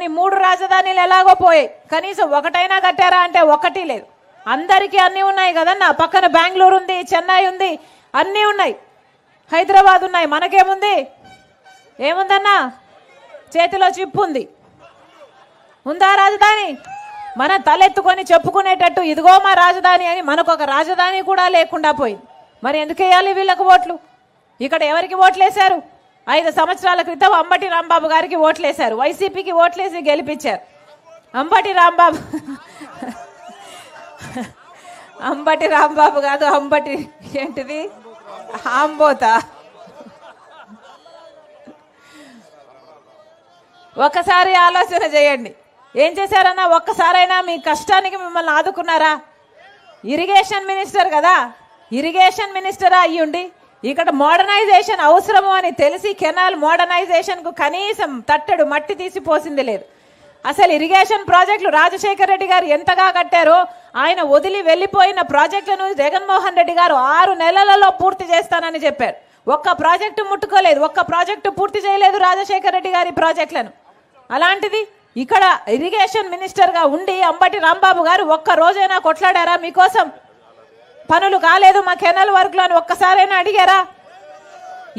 మూడు రాజధానులు ఎలాగో పోయాయి. కనీసం ఒకటైనా కట్టారా అంటే ఒకటి లేదు. అందరికీ అన్నీ ఉన్నాయి కదన్నా పక్కన బెంగళూరు ఉంది చెన్నై ఉంది అన్నీ ఉన్నాయి. హైదరాబాద్ ఉన్నాయి మనకేముంది? ఏముందన్నా? చేతిలో చిప్పు ఉంది. ఉందా రాజధాని? మన తలెత్తుకొని చెప్పుకునేటట్టు ఇదిగో మా రాజధాని అని మనకు ఒక రాజధాని కూడా లేకుండా పోయింది. మరి ఎందుకు వేయాలి వీళ్ళకు ఓట్లు? ఇక్కడ ఎవరికి ఓట్లు వేశారు ఐదు సంవత్సరాల క్రితం అంబటి రాంబాబు గారికి ఓట్లేశారు. వైసీపీకి ఓట్లేసి గెలిపించారు. అంబటి రాంబాబు అంబటి రాంబాబు కాదు అంబటి ఏంటిది? ఆంబోత. ఒకసారి ఆలోచన చేయండి. ఏం చేశారన్నా? ఒక్కసారైనా మీ కష్టానికి మిమ్మల్ని ఆదుకున్నారా? ఇరిగేషన్ మినిస్టర్ కదా? ఇరిగేషన్ మినిస్టరా అయ్యుండి? ఇక్కడ మోడర్నైజేషన్ అవసరము అని తెలిసి కెనాల్ మోడర్నైజేషన్కు కనీసం తట్టెడు మట్టి తీసి పోసింది లేదు. అసలు ఇరిగేషన్ ప్రాజెక్టులు రాజశేఖర రెడ్డి గారు ఎంతగా కట్టారో ఆయన వదిలి వెళ్ళిపోయిన ప్రాజెక్టులను జగన్మోహన్ రెడ్డి గారు ఆరు నెలలలో పూర్తి చేస్తానని చెప్పారు. ఒక్క ప్రాజెక్టు ముట్టుకోలేదు ఒక్క ప్రాజెక్టు పూర్తి చేయలేదు రాజశేఖర రెడ్డి గారి ప్రాజెక్టులను. అలాంటిది ఇక్కడ ఇరిగేషన్ మినిస్టర్గా ఉండి అంబటి రాంబాబు గారు ఒక్క రోజైనా కొట్లాడారా మీకోసం? పనులు కాలేదు మా కెనల్ వర్క్లో అని ఒక్కసారైనా అడిగారా?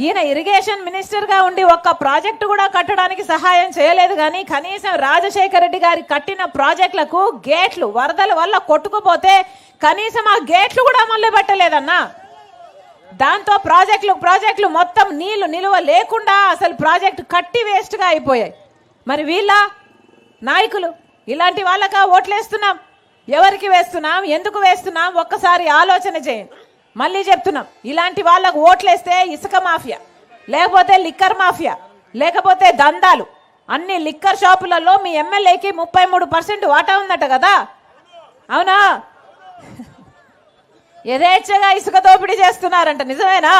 ఈయన ఇరిగేషన్ మినిస్టర్గా ఉండి ఒక్క ప్రాజెక్టు కూడా కట్టడానికి సహాయం చేయలేదు కానీ కనీసం రాజశేఖర రెడ్డి గారి కట్టిన ప్రాజెక్టులకు గేట్లు వరదల వల్ల కొట్టుకుపోతే కనీసం ఆ గేట్లు కూడా మళ్ళీ పెట్టలేదన్నా దాంతో ప్రాజెక్టులు ప్రాజెక్టులు మొత్తం నీళ్ళు నిలువ లేకుండా అసలు ప్రాజెక్టు కట్టి వేస్ట్గా అయిపోయాయి. మరి వీళ్ళ నాయకులు ఇలాంటి వాళ్ళకా ఓట్లేస్తున్నాం? ఎవరికి వేస్తున్నాం? ఎందుకు వేస్తున్నాం? ఒక్కసారి ఆలోచన చేయండి. మళ్ళీ చెప్తున్నాం. ఇలాంటి వాళ్ళకు ఓట్లేస్తే ఇసుక మాఫియా లేకపోతే లిక్కర్ మాఫియా లేకపోతే దందాలు. అన్ని లిక్కర్ షాపులలో మీ ఎమ్మెల్యేకి ముప్పై మూడు పర్సెంట్ వాటా ఉందట కదా? అవునా? యథేచ్ఛగా ఇసుక దోపిడీ చేస్తున్నారంట నిజమేనా?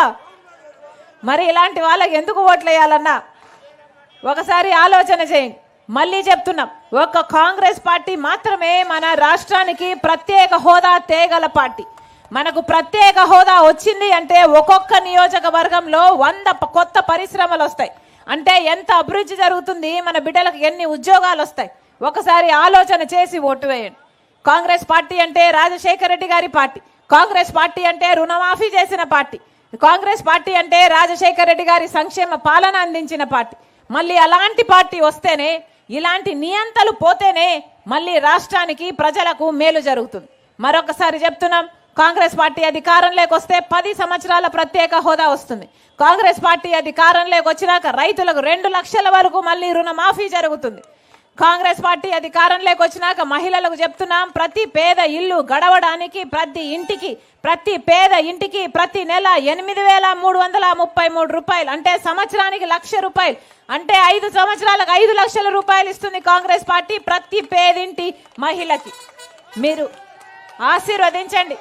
మరి ఇలాంటి వాళ్ళకి ఎందుకు ఓట్లు వేయాలన్నా ఒకసారి ఆలోచన చేయండి. మళ్ళీ చెప్తున్నాం ఒక్క కాంగ్రెస్ పార్టీ మాత్రమే మన రాష్ట్రానికి ప్రత్యేక హోదా తేగల పార్టీ. మనకు ప్రత్యేక హోదా వచ్చింది అంటే ఒక్కొక్క నియోజకవర్గంలో వంద కొత్త పరిశ్రమలు వస్తాయి. అంటే ఎంత అభివృద్ధి జరుగుతుంది మన బిడ్డలకు ఎన్ని ఉద్యోగాలు వస్తాయి ఒకసారి ఆలోచన చేసి ఓటు వేయండి. కాంగ్రెస్ పార్టీ అంటే రాజశేఖర రెడ్డి గారి పార్టీ కాంగ్రెస్ పార్టీ అంటే రుణమాఫీ చేసిన పార్టీ కాంగ్రెస్ పార్టీ అంటే రాజశేఖర రెడ్డి గారి సంక్షేమ పాలన అందించిన పార్టీ. మళ్ళీ అలాంటి పార్టీ వస్తేనే ఇలాంటి నియంతలు పోతేనే మళ్ళీ రాష్ట్రానికి ప్రజలకు మేలు జరుగుతుంది. మరొకసారి చెప్తున్నాం కాంగ్రెస్ పార్టీ అధికారంలోకి వస్తే పది సంవత్సరాల ప్రత్యేక హోదా వస్తుంది. కాంగ్రెస్ పార్టీ అధికారంలోకి వచ్చినాక రైతులకు రెండు లక్షల వరకు మళ్ళీ రుణమాఫీ జరుగుతుంది. కాంగ్రెస్ పార్టీ అధికారంలోకి వచ్చినాక మహిళలకు చెప్తున్నాం ప్రతి పేద ఇల్లు గడవడానికి ప్రతి ఇంటికి ప్రతి పేద ఇంటికి ప్రతి నెల ఎనిమిది వేల మూడు వందల ముప్పై మూడు రూపాయలు. అంటే సంవత్సరానికి లక్ష రూపాయలు. అంటే ఐదు సంవత్సరాలకు ఐదు లక్షల రూపాయలు ఇస్తుంది కాంగ్రెస్ పార్టీ ప్రతి పేదింటి మహిళకి. మీరు ఆశీర్వదించండి.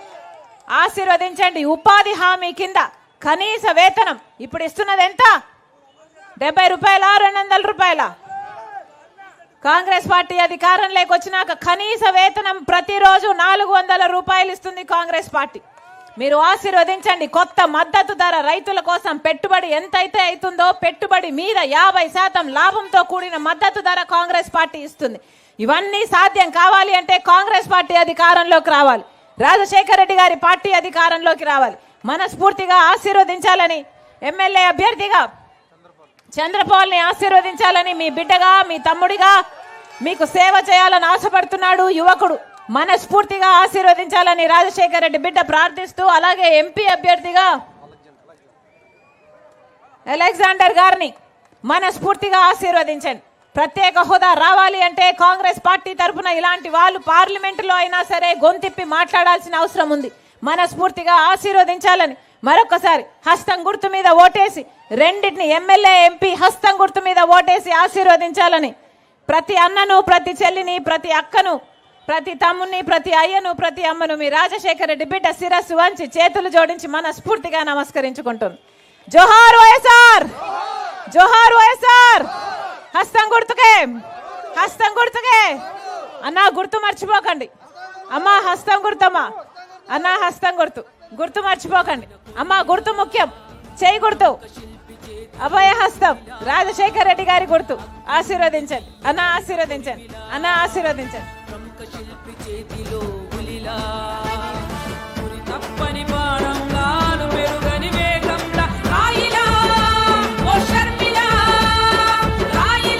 ఆశీర్వదించండి. ఉపాధి హామీ కింద కనీస వేతనం. ఇప్పుడు ఇస్తున్నది ఎంత? డెబ్బై రూపాయల రెండు వందల రూపాయల? కాంగ్రెస్ పార్టీ అధికారంలోకి వచ్చినాక కనీస వేతనం ప్రతిరోజు నాలుగు వందల రూపాయలు ఇస్తుంది కాంగ్రెస్ పార్టీ. మీరు ఆశీర్వదించండి. కొత్త మద్దతు ధర రైతుల కోసం పెట్టుబడి ఎంతైతే అవుతుందో పెట్టుబడి మీద యాభై శాతం లాభంతో కూడిన మద్దతు ధర కాంగ్రెస్ పార్టీ ఇస్తుంది. ఇవన్నీ సాధ్యం కావాలి అంటే కాంగ్రెస్ పార్టీ అధికారంలోకి రావాలి. రాజశేఖర రెడ్డి గారి పార్టీ అధికారంలోకి రావాలి. మనస్ఫూర్తిగా ఆశీర్వదించాలని ఎమ్మెల్యే అభ్యర్థిగా చంద్రపాల్ని ఆశీర్వదించాలని మీ బిడ్డగా మీ తమ్ముడిగా మీకు సేవ చేయాలని ఆశపడుతున్నాడు యువకుడు. మనస్ఫూర్తిగా ఆశీర్వదించాలని రాజశేఖర రెడ్డి బిడ్డ ప్రార్థిస్తూ అలాగే ఎంపీ అభ్యర్థిగా అలెగ్జాండర్ గారిని మనస్ఫూర్తిగా ఆశీర్వదించండి. ప్రత్యేక హోదా రావాలి అంటే కాంగ్రెస్ పార్టీ తరఫున ఇలాంటి వాళ్ళు పార్లమెంటులో అయినా సరే గొంతిప్పి మాట్లాడాల్సిన అవసరం ఉంది. మనస్ఫూర్తిగా ఆశీర్వదించాలని మరొకసారి హస్తం గుర్తు మీద ఓటేసి రెండింటిని ఎమ్మెల్యే ఎంపీ హస్తం గుర్తు మీద ఓటేసి ఆశీర్వదించాలని ప్రతి అన్నను ప్రతి చెల్లిని ప్రతి అక్కను ప్రతి తమ్ముని ప్రతి అయ్యను ప్రతి అమ్మను మీ రాజశేఖర రెడ్డి బిడ్డ శిరస్సు వంచి చేతులు జోడించి మనస్ఫూర్తిగా నమస్కరించుకుంటుంది జోహార్ వైఎస్ఆర్! జోహార్ వైఎస్ఆర్! హస్తం గుర్తుకే! హస్తం గుర్తుకే! అన్నా గుర్తు మర్చిపోకండి. అమ్మా హస్తం గుర్తమ్మా. అన్నా హస్తం గుర్తు. గుర్తు మర్చిపోకండి. అమ్మా గుర్తు ముఖ్యం. చేయి గుర్తు. అభయహస్తం రాజశేఖర్ రెడ్డి గారి గుర్తు. ఆశీర్వదించండి. అన్న ఆశీర్వదించండి. అన్న ఆశీర్వదించండి.